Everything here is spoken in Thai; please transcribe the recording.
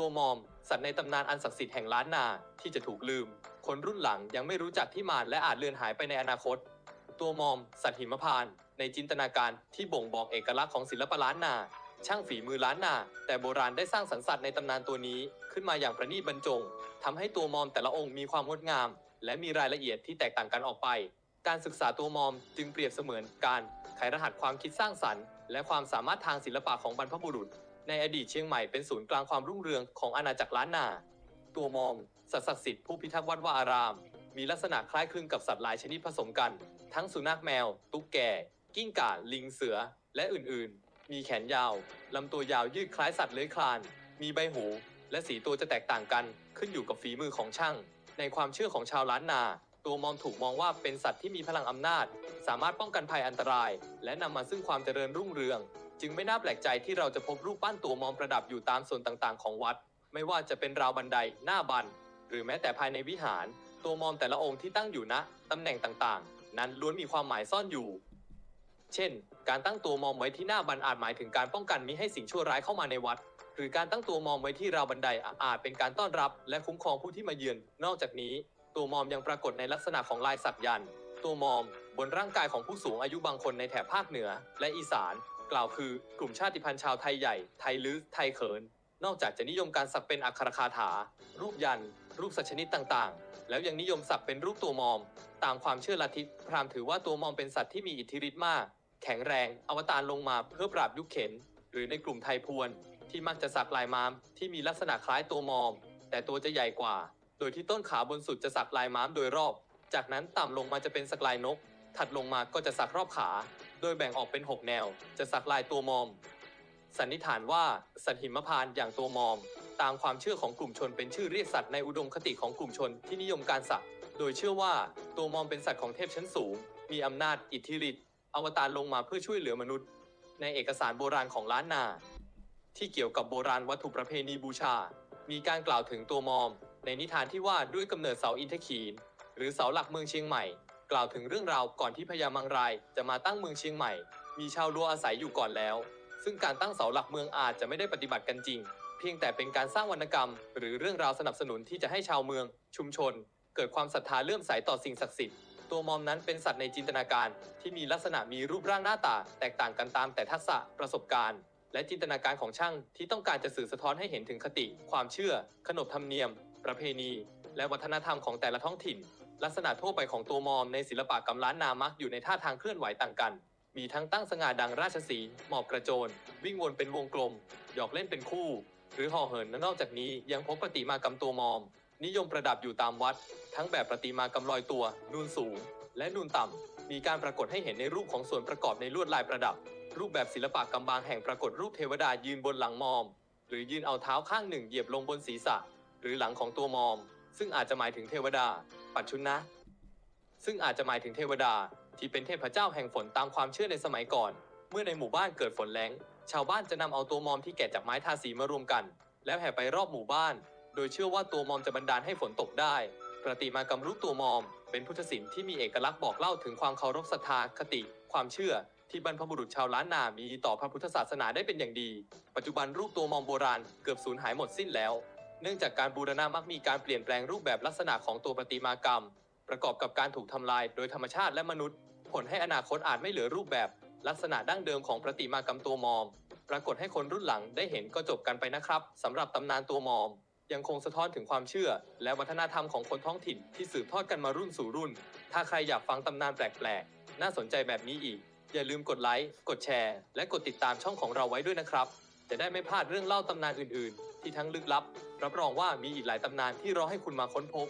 ตัวมอม สัตว์ในตำนานอันศักดิ์สิทธิ์แห่งล้านนาที่จะถูกลืม คนรุ่นหลังยังไม่รู้จักที่มาและอาจเลือนหายไปในอนาคต ตัวมอม สัตว์หิมพานต์ในจินตนาการที่บ่งบอกเอกลักษณ์ของศิลปะล้านนา ช่างฝีมือล้านนา แต่โบราณได้สร้างสรรค์สัตว์ในตำนานตัวนี้ขึ้นมาอย่างประณีตบรรจงทำให้ตัวมอมแต่ละองค์มีความงดงาม และมีรายละเอียดที่แตกต่างกันออกไป การศึกษาตัวมอมจึงเปรียบเสมือนการไขรหัสความคิดสร้างสรรค์ และความสามารถทางศิลปะของบรรพบุรุษ ในอดีตเชียงใหม่เป็นศูนย์กลางความรุ่งเรืองของอาณาจักรล้านนา ตัวมอมสัตว์ศักดิ์สิทธิ์ผู้พิทักษ์วัดวาอาราม มีลักษณะคล้ายคลึงกับสัตว์หลายชนิดผสมกัน ทั้งสุนัขแมว ตุ๊กแก กิ้งก่า ลิงเสือ และอื่นๆ มีแขนยาว ลำตัวยาวยืดคล้ายสัตว์เลื้อยคลาน มีใบหู และสีตัวจะแตกต่างกัน ขึ้นอยู่กับฝีมือของช่าง ในความเชื่อของชาวล้านนา ตัวมอมถูกมองว่าเป็นสัตว์ที่มีพลังอำนาจ สามารถป้องกันภัยอันตราย และนำมาซึ่งความเจริญรุ่งเรือง จึงไม่น่าแปลกใจที่เราจะพบรูปปั้นตัวมอมประดับอยู่ตามส่วนต่างๆ ของวัด ไม่ว่าจะเป็นราวบันไดหน้าบัน หรือแม้แต่ภายในวิหาร ตัวมอมแต่ละองค์ที่ตั้งอยู่ณตำแหน่งต่างๆ นั้นล้วนมีความหมายซ่อนอยู่ เช่น การตั้งตัวมอมไว้ที่หน้าบันอาจหมายถึงการป้องกันมิให้สิ่งชั่วร้ายเข้ามาในวัด หรือการตั้งตัวมอมไว้ที่ราวบันไดอาจเป็นการต้อนรับ และคุ้มครองผู้ที่มาเยือน นอกจากนี้ ตัวมอมยังปรากฏในลักษณะของลายสักยันต์ตัวมอม บนร่างกายของผู้สูงอายุบางคนในแถบภาคเหนือ และอีสาน กล่าวคือกลุ่มชาติพันธุ์ชาวไทยใหญ่ ไทยลื้อไทยเขิน นอกจากจะนิยมการสักเป็นอักขรคาถา รูปยัน รูปสัตว์ชนิดต่างๆ แล้วยังนิยมสักเป็นรูปตัวมอม ตามความเชื่อลัทธิพราหมณ์ถือว่าตัวมอมเป็นสัตว์ที่มีอิทธิฤทธิ์มาก แข็งแรง อวตารลงมาเพื่อปราบยุคเข็น หรือในกลุ่มไทยพวน ที่มักจะสักลายม้ามที่มีลักษณะคล้ายตัวมอม แต่ตัวจะใหญ่กว่า โดยที่ต้นขาบนสุดจะสักลายม้ามโดยรอบ จากนั้นต่ำลงมาจะเป็นสักลายนก ถัดลงมาก็จะสักรอบขา โดยแบ่งออกเป็น 6 แนว จะสักลายตัวมอม สันนิษฐานว่าสัตว์หิมพานต์อย่างตัวมอม ตามความเชื่อของกลุ่มชนเป็นชื่อเรียกสัตว์ในอุดมคติของกลุ่มชนที่นิยมการสักโดยเชื่อว่าตัวมอมเป็นสัตว์ของเทพชั้นสูง มีอำนาจอิทธิฤทธิ์อวตารลงมาเพื่อช่วยเหลือมนุษย์ ในเอกสารโบราณของล้านนา ที่เกี่ยวกับโบราณวัตถุประเพณีบูชา มีการกล่าวถึงตัวมอม ในนิทานที่ว่าด้วยกำเนิดเสาอินทขีน หรือเสาหลักเมืองเชียงใหม่ กล่าวถึงเรื่องราวก่อนที่พญามังรายจะมาตั้งเมืองเชียงใหม่ มีชาวลัวอาศัยอยู่ก่อนแล้ว ซึ่งการตั้งเสาหลักเมืองอาจจะไม่ได้ปฏิบัติกันจริง เพียงแต่เป็นการสร้างวรรณกรรม หรือเรื่องราวสนับสนุนที่จะให้ชาวเมือง ชุมชน เกิดความศรัทธาเลื่อมใสต่อสิ่งศักดิ์สิทธิ์ตัวมอมนั้นเป็นสัตว์ในจินตนาการ ที่มีลักษณะมีรูปร่างหน้าตา แตกต่างกันตามแต่ทักษะประสบการณ์ และจินตนาการของช่างที่ต้องการจะสื่อสะท้อนให้เห็นถึงคติ ความเชื่อ ขนบธรรมเนียม ประเพณี และวัฒนธรรมของแต่ละท้องถิ่น ลักษณะทั่วไปของตัวมอมในศิลปะกำล้านนามักอยู่ในท่าทางเคลื่อนไหวต่างกัน มีทั้งตั้งสง่าดังราชสีห์หมอบกระโจน วิ่งวนเป็นวงกลม หยอกเล่นเป็นคู่ หรือห่อเหินนอกจากนี้ยังพบประติมากรรมตัวมอม นิยมประดับอยู่ตามวัด ทั้งแบบประติมากรรมลอยตัว นูนสูง และนูนต่ำมีการปรากฏให้เห็นในรูปของส่วนประกอบในลวดลายประดับ รูปแบบศิลปะกำบางแห่งปรากฏรูปเทวดายืนบนหลังมอม หรือยืนเอาเท้าข้างหนึ่งเหยียบลงบนศีรษะ หรือหลังของตัวมอม ซึ่งอาจจะหมายถึงเทวดา ปัจจุนนะ ซึ่งอาจจะหมายถึงเทวดาที่เป็นเทพเจ้าแห่งฝนตามความเชื่อในสมัยก่อน เมื่อในหมู่บ้านเกิดฝนแล้ง ชาวบ้านจะนำเอาตัวมอมที่แกะจากไม้ทาสีมารวมกัน แล้วแห่ไปรอบหมู่บ้าน โดยเชื่อว่าตัวมอมจะบันดาลให้ฝนตกได้ ประติมากรรมรูปตัวมอม เป็นพุทธศิลป์ที่มีเอกลักษณ์บอกเล่าถึงความเคารพศรัทธาคติ ความเชื่อที่บรรพบุรุษชาวล้านนามีต่อพระพุทธศาสนาได้เป็นอย่างดี ปัจจุบันรูปตัวมอมโบราณเกือบสูญหายหมดสิ้นแล้ว เนื่องจากการบูรณะมักมีการเปลี่ยนแปลงรูปแบบลักษณะของตัวประติมากรรม ประกอบกับการถูกทำลายโดยธรรมชาติและมนุษย์ ผลให้อนาคตอาจไม่เหลือรูปแบบ ลักษณะดั้งเดิมของประติมากรรมตัวมอม ปรากฏให้คนรุ่นหลังได้เห็นก็จบกันไปนะครับสำหรับตำนานตัวมอม ยังคงสะท้อนถึงความเชื่อ และวัฒนธรรมของคนท้องถิ่นที่สืบทอดกันมารุ่นสู่รุ่น ถ้าใครอยากฟังตำนานแปลกๆ น่าสนใจแบบนี้อีก อย่าลืมกดไลค์กดแชร์ และกดติดตามช่องของเราไว้ด้วยนะครับ จะได้ไม่พลาดเรื่องเล่าตำนานอื่นๆ ที่ทั้งลึกลับ รับรองว่ามีอีกหลายตำนานที่รอให้คุณมาค้นพบ